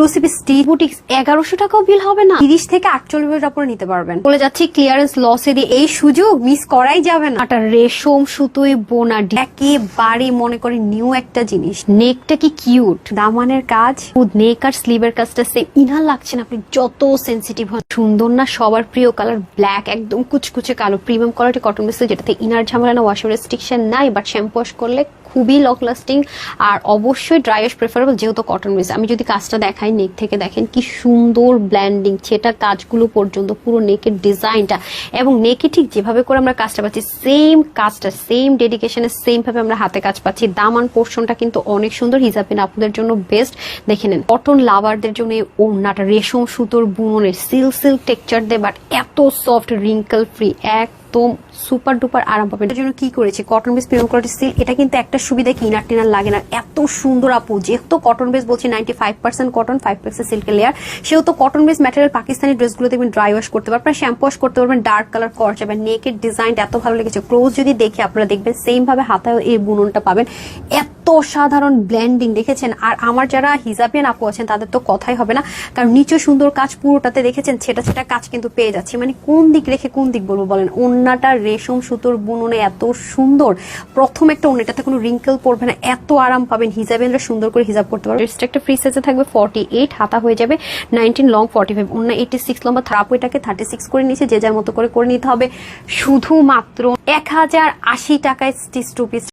Exclusive stitch boutiques এগারোশো টাকাও বিল হবে না। তিরিশ থেকে আটচল্লিশ টাকা নিতে পারবেন। বলে যাচ্ছি ক্লিয়ারেন্স লসে দিয়ে এই সুযোগ মিস করাই যাবে না। একটা রেশম, সুতোয়, বোনা একেবারে মনে করে নিউ একটা জিনিস। নেকটা কি কিউট দামানের কাজ। নেক আর স্লিভের কাজটা সেম ইনার লাগছে না, আপনি যত সেন্সিটিভ হন। সুন্দর না, সবার প্রিয় কালার ব্ল্যাক একদম কুচকুচে কালো। প্রিমিয়াম কোয়ালিটি কটন বেসে যেটাতে ইনার ঝামেলা না ওয়াশ রেস্ট্রিকশন নাই বাট শ্যাম্পু ওয়াশ করলে খুবই লং লাস্টিং আর অবশ্যই ড্রাই ওয়াশ প্রেফারেবল যেহেতু কটন বেস আমি যদি কাজটা দেখাই নেক থেকে দেখেন কি সুন্দর ব্ল্যান্ডিং সেটা কাজগুলো পর্যন্ত পুরো নেকের ডিজাইনটা এবং নেকে ঠিক যেভাবে করে আমরা কাজটা পাচ্ছি সেম কাজটা সেম ডেডিকেশনে সেমভাবে আমরা হাতে কাজ পাচ্ছি। দামান পোর্শনটা কিন্তু অনেক সুন্দর। হিসাবে আপনাদের জন্য বেস্ট দেখে নেন কটন লাভারদের জন্য এই ওড়নাটা, রেশম সুতোর বুননের সিল সিল্ক টেক্সচার দেয় বাট এত সফট রিঙ্কল ফ্রি একদম সুপার ডুপার আরাম পাবেন। এটার জন্য কি করেছে? Cotton base premium quality seal এটা কিন্তু একটা সুবিধা কি ইনার টিনার লাগে না। এত সুন্দর আপু, যেহেতু কটন বেস বলছে ninety five percent cotton five percent সিল্কের লেয়ার সেহেতু কটন বেস ম্যাটেরিয়াল পাকিস্তানি ড্রেসগুলো দেখবেন ড্রাই ওয়াশ করতে পারবেন শ্যাম্পু ওয়াশ করতে পারবেন ডার্ক কালার করা যাবে নেকের ডিজাইন এত ভালো লেগেছে। ক্লোজ যদি দেখে আপনারা দেখবেন সেম ভাবে হাতায় এই বুননটা পাবেন। এত সাধারণ ব্ল্যান্ডিং দেখেছেন। আর আমার যারা হিজাবিয়ান আপু আছেন, তাদের তো কথাই হবে না। কারণ নিচে সুন্দর কাজ পুরোটাতে দেখেছেন সেটা সেটা কাজ কিন্তু পেয়ে যাচ্ছে। মানে কোন দিক রেখে কোন দিক বলব বলেন? ওন্নাটা রেশম সুতোর বুননে এত সুন্দর। প্রথম একটা ওন্নাটাতে কোনো রিঙ্কেল পড়বে না। এত আরাম পাবেন। হিজাবিয়ানরা সুন্দর করে হিজাব করতে পারবে। ড্রেসটা একটা ফ্রি সাইজে থাকবে ফর্টি এইট হাতা হয়ে যাবে নাইনটিন লং ফর্টি ফাইভ অন্য এইটি সিক্স লম্বা থারাপো এটাকে থার্টি সিক্স করে নিয়েছে, যে যার মতো করে করে নিতে হবে। শুধুমাত্র এক হাজার আশি টাকায় স্টিচ টু পিস